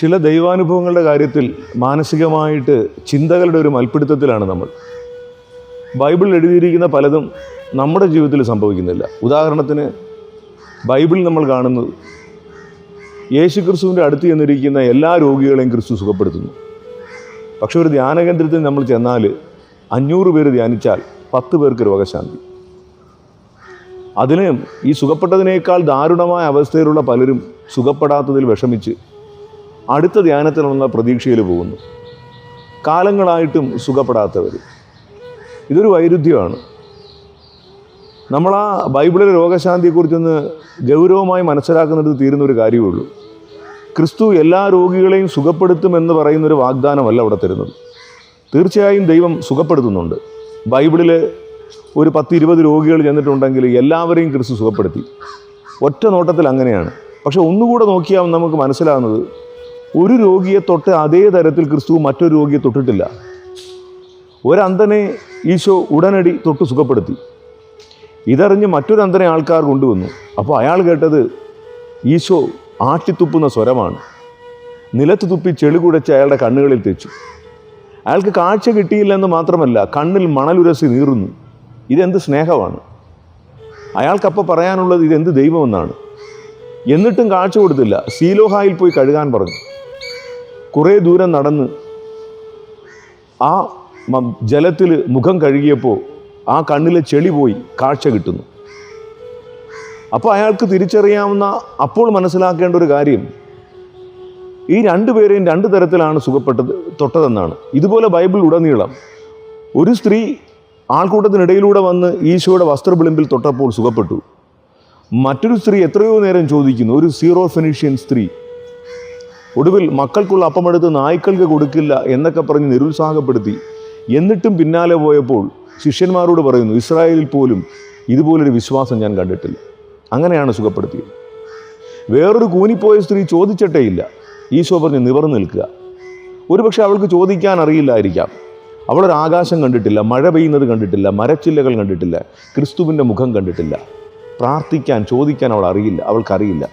ചില ദൈവാനുഭവങ്ങളുടെ കാര്യത്തിൽ മാനസികമായിട്ട് ചിന്തകളുടെ ഒരു മൽപ്പിടുത്തത്തിലാണ് നമ്മൾ. ബൈബിളിൽ എഴുതിയിരിക്കുന്ന പലതും നമ്മുടെ ജീവിതത്തിൽ സംഭവിക്കുന്നില്ല. ഉദാഹരണത്തിന് ബൈബിളിൽ നമ്മൾ കാണുന്നത് യേശു ക്രിസ്തുവിന്റെ അടുത്ത് ചെന്നിരിക്കുന്ന എല്ലാ രോഗികളെയും ക്രിസ്തു സുഖപ്പെടുത്തുന്നു. പക്ഷേ ഒരു ധ്യാന കേന്ദ്രത്തിൽ നമ്മൾ ചെന്നാൽ അഞ്ഞൂറ് പേര് ധ്യാനിച്ചാൽ പത്ത് പേർക്ക് രോഗശാന്തി. അതിന് ഈ സുഖപ്പെട്ടതിനേക്കാൾ ദാരുണമായ അവസ്ഥയിലുള്ള പലരും സുഖപ്പെടാത്തതിൽ വിഷമിച്ച് അടുത്ത ധ്യാനത്തിനുള്ള പ്രതീക്ഷയിൽ പോകുന്നു. കാലങ്ങളായിട്ടും സുഖപ്പെടാത്തവർ. ഇതൊരു വൈരുദ്ധ്യമാണ്. നമ്മൾ ആ ബൈബിളിലെ രോഗശാന്തിയെക്കുറിച്ചൊന്ന് ഗൗരവമായി മനസ്സിലാക്കുന്നിടത്ത് തീരുന്ന ഒരു കാര്യമേ ഉള്ളൂ ക്രിസ്തു എല്ലാ രോഗികളെയും സുഖപ്പെടുത്തുമെന്ന് പറയുന്നൊരു വാഗ്ദാനമല്ല അവിടെ തരുന്നത്. തീർച്ചയായും ദൈവം സുഖപ്പെടുത്തുന്നുണ്ട്. ബൈബിളിൽ ഒരു പത്ത് ഇരുപത് രോഗികൾ ചെന്നിട്ടുണ്ടെങ്കിൽ എല്ലാവരെയും ക്രിസ്തു സുഖപ്പെടുത്തി. ഒറ്റ നോട്ടത്തിൽ അങ്ങനെയാണ്. പക്ഷെ ഒന്നുകൂടെ നോക്കിയാൽ നമുക്ക് മനസ്സിലാകുന്നത് ഒരു രോഗിയെ തൊട്ട് അതേ തരത്തിൽ ക്രിസ്തു മറ്റൊരു രോഗിയെ തൊട്ടിട്ടില്ല. ഒരന്ധനെ ഈശോ ഉടനടി തൊട്ട് സുഖപ്പെടുത്തി. ഇതറിഞ്ഞ് മറ്റൊരു അന്ധനെ ആൾക്കാർ കൊണ്ടുവന്നു. അപ്പോൾ അയാൾ കേട്ടത് ഈശോ ആട്ടിത്തുപ്പുന്ന സ്വരമാണ്. നിലത്ത് തുപ്പി ചെളി കുടച്ച് അയാളുടെ കണ്ണുകളിൽ തെച്ചു. അയാൾക്ക് കാഴ്ച കിട്ടിയില്ലെന്ന് മാത്രമല്ല കണ്ണിൽ മണലുരസി നീറുന്നു. ഇതെന്ത് സ്നേഹമാണ്? അയാൾക്കപ്പോൾ പറയാനുള്ളത് ഇതെന്ത് ദൈവമെന്നാണ്. എന്നിട്ടും കാഴ്ച കൊടുത്തില്ല. സീലോഹായിൽ പോയി കഴുകാൻ പറഞ്ഞു. കുറേ ദൂരം നടന്ന് ആ ജലത്തിൽ മുഖം കഴുകിയപ്പോൾ ആ കണ്ണിലെ ചെളി പോയി കാഴ്ച കിട്ടുന്നു. അപ്പോൾ അയാൾക്ക് തിരിച്ചറിയാവുന്ന അപ്പോൾ മനസ്സിലാക്കേണ്ട ഒരു കാര്യം ഈ രണ്ടു പേരെയും രണ്ട് തരത്തിലാണ് സുഖപ്പെട്ടത് തൊട്ടതെന്നാണ്. ഇതുപോലെ ബൈബിൾ ഉടനീളം ഒരു സ്ത്രീ ആൾക്കൂട്ടത്തിനിടയിലൂടെ വന്ന് ഈശോയുടെ വസ്ത്രവിളിമ്പിൽ തൊട്ടപ്പോൾ സുഖപ്പെട്ടു. മറ്റൊരു സ്ത്രീ എത്രയോ നേരം ചോദിക്കുന്നു ഒരു സീറോ ഫിനിഷ്യൻ സ്ത്രീ ഒടുവിൽ മക്കൾക്കുള്ള അപ്പമെടുത്ത് നായ്ക്കൾക്ക് കൊടുക്കില്ല എന്നൊക്കെ പറഞ്ഞ് നിരുത്സാഹപ്പെടുത്തി. എന്നിട്ടും പിന്നാലെ പോയപ്പോൾ ശിഷ്യന്മാരോട് പറയുന്നു ഇസ്രായേലിൽ പോലും ഇതുപോലൊരു വിശ്വാസം ഞാൻ കണ്ടിട്ടില്ല. അങ്ങനെയാണ് സുഖപ്പെടുത്തിയത്. വേറൊരു കൂനിപ്പോയ സ്ത്രീ ചോദിച്ചിട്ടേയില്ല ഈശോ പറഞ്ഞ് നിവർന്നു നിൽക്കുക. ഒരുപക്ഷെ അവൾക്ക് ചോദിക്കാൻ അറിയില്ലായിരിക്കാം. അവളൊരു ആകാശം കണ്ടിട്ടില്ല മഴ പെയ്യുന്നത് കണ്ടിട്ടില്ല മരച്ചില്ലകൾ കണ്ടിട്ടില്ല ക്രിസ്തുവിന്റെ മുഖം കണ്ടിട്ടില്ല. പ്രാർത്ഥിക്കാൻ ചോദിക്കാൻ അവൾ അറിയില്ല അവൾക്കറിയില്ല.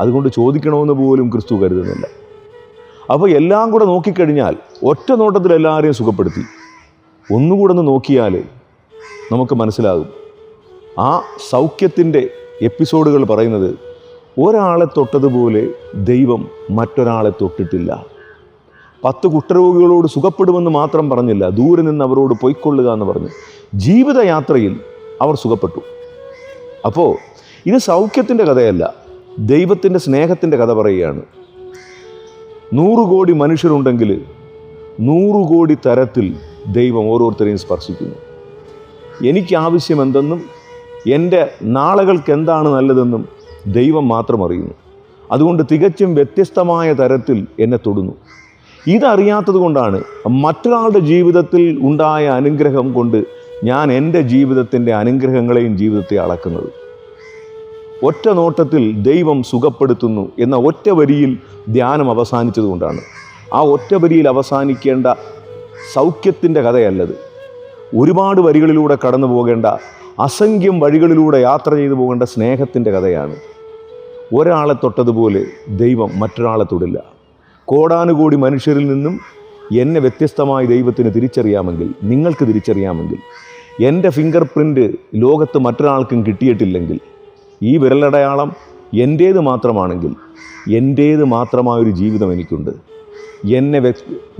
അതുകൊണ്ട് ചോദിക്കണമെന്ന് പോലും ക്രിസ്തു കരുതുന്നില്ല. അപ്പോൾ എല്ലാം കൂടെ നോക്കിക്കഴിഞ്ഞാൽ ഒറ്റ നോട്ടത്തിൽ എല്ലാവരെയും സുഖപ്പെടുത്തി. ഒന്നുകൂടെ ഒന്ന് നോക്കിയാൽ നമുക്ക് മനസ്സിലാകും. ആ സൗഖ്യത്തിന്റെ എപ്പിസോഡുകൾ പറയുന്നത് ഒരാളെ തൊട്ടതുപോലെ ദൈവം മറ്റൊരാളെ തൊട്ടിട്ടില്ല. പത്ത് കുഷ്ഠരോഗികളോട് സുഖപ്പെടുമെന്ന് മാത്രം പറഞ്ഞില്ല. ദൂരെ നിന്ന് അവരോട് പൊയ്ക്കൊള്ളുക എന്ന് പറഞ്ഞു ജീവിതയാത്രയിൽ അവർ സുഖപ്പെട്ടു. അപ്പോൾ ഇത് സൗഖ്യത്തിന്റെ കഥയല്ല. ദൈവത്തിന്റെ സ്നേഹത്തിന്റെ കഥ പറയുകയാണ്. നൂറ് കോടി മനുഷ്യരുണ്ടെങ്കിൽ നൂറ് കോടി തരത്തിൽ ദൈവം ഓരോരുത്തരെയും സ്പർശിക്കുന്നു. എനിക്ക് ആവശ്യം എന്തെന്നും എന്റെ നാളുകൾക്ക് എന്താണ് നല്ലതെന്നും ദൈവം മാത്രം അറിയുന്നു. അതുകൊണ്ട് തികച്ചും വ്യത്യസ്തമായ തരത്തിൽ എന്നെ തൊടുന്നു. ഇതറിയാത്തത് കൊണ്ടാണ് മറ്റൊരാളുടെ ജീവിതത്തിൽ ഉണ്ടായ അനുഗ്രഹം കൊണ്ട് ഞാൻ എന്റെ ജീവിതത്തിന്റെ അനുഗ്രഹങ്ങളെയും ജീവിതത്തെ അളക്കുന്നത്. ഒറ്റ നോട്ടത്തിൽ ദൈവം സുഖപ്പെടുത്തുന്നു എന്ന ഒറ്റ വരിയിൽ ധ്യാനം അവസാനിച്ചതുകൊണ്ടാണ്. ആ ഒറ്റ വരിയിൽ അവസാനിക്കേണ്ട സൗഖ്യത്തിന്റെ കഥയല്ലത്. ഒരുപാട് വരികളിലൂടെ കടന്നു പോകേണ്ട അസംഖ്യം വഴികളിലൂടെ യാത്ര ചെയ്തു പോകേണ്ട സ്നേഹത്തിന്റെ കഥയാണ്. ഒരാളെ തൊട്ടതുപോലെ ദൈവം മറ്റൊരാളെ തൊടില്ല. കോടാനുകോടി മനുഷ്യരിൽ നിന്നും എന്നെ വ്യത്യസ്തമായി ദൈവത്തിന് തിരിച്ചറിയാമെങ്കിൽ നിങ്ങൾക്ക് തിരിച്ചറിയാമെങ്കിൽ എന്റെ ഫിംഗർ പ്രിന്റ് ലോകത്ത് മറ്റൊരാൾക്കും കിട്ടിയിട്ടില്ലെങ്കിൽ ഈ വിരലടയാളം എന്റേത് മാത്രമാണെങ്കിൽ എന്റേത് മാത്രമായൊരു ജീവിതം എനിക്കുണ്ട്. എന്നെ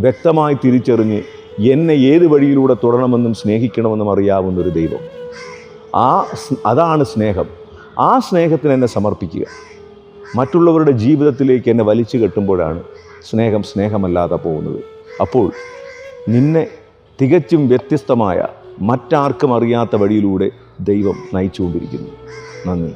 വ്യക്തമായി തിരിച്ചറിഞ്ഞ് എന്നെ ഏത് വഴിയിലൂടെ തുടരണമെന്നും സ്നേഹിക്കണമെന്നും അറിയാവുന്ന ഒരു ദൈവം. ആ അതാണ് സ്നേഹം. ആ സ്നേഹത്തിന് എന്നെ സമർപ്പിക്കുക. മറ്റുള്ളവരുടെ ജീവിതത്തിലേക്ക് എന്നെ വലിച്ചു കെട്ടുമ്പോഴാണ് സ്നേഹം സ്നേഹമല്ലാതെ പോകുന്നത്. അപ്പോൾ നിന്നെ തികച്ചും വ്യത്യസ്തമായ മറ്റാർക്കും അറിയാത്ത വഴിയിലൂടെ ദൈവം നയിച്ചുകൊണ്ടിരിക്കുന്നു. നന്ദി.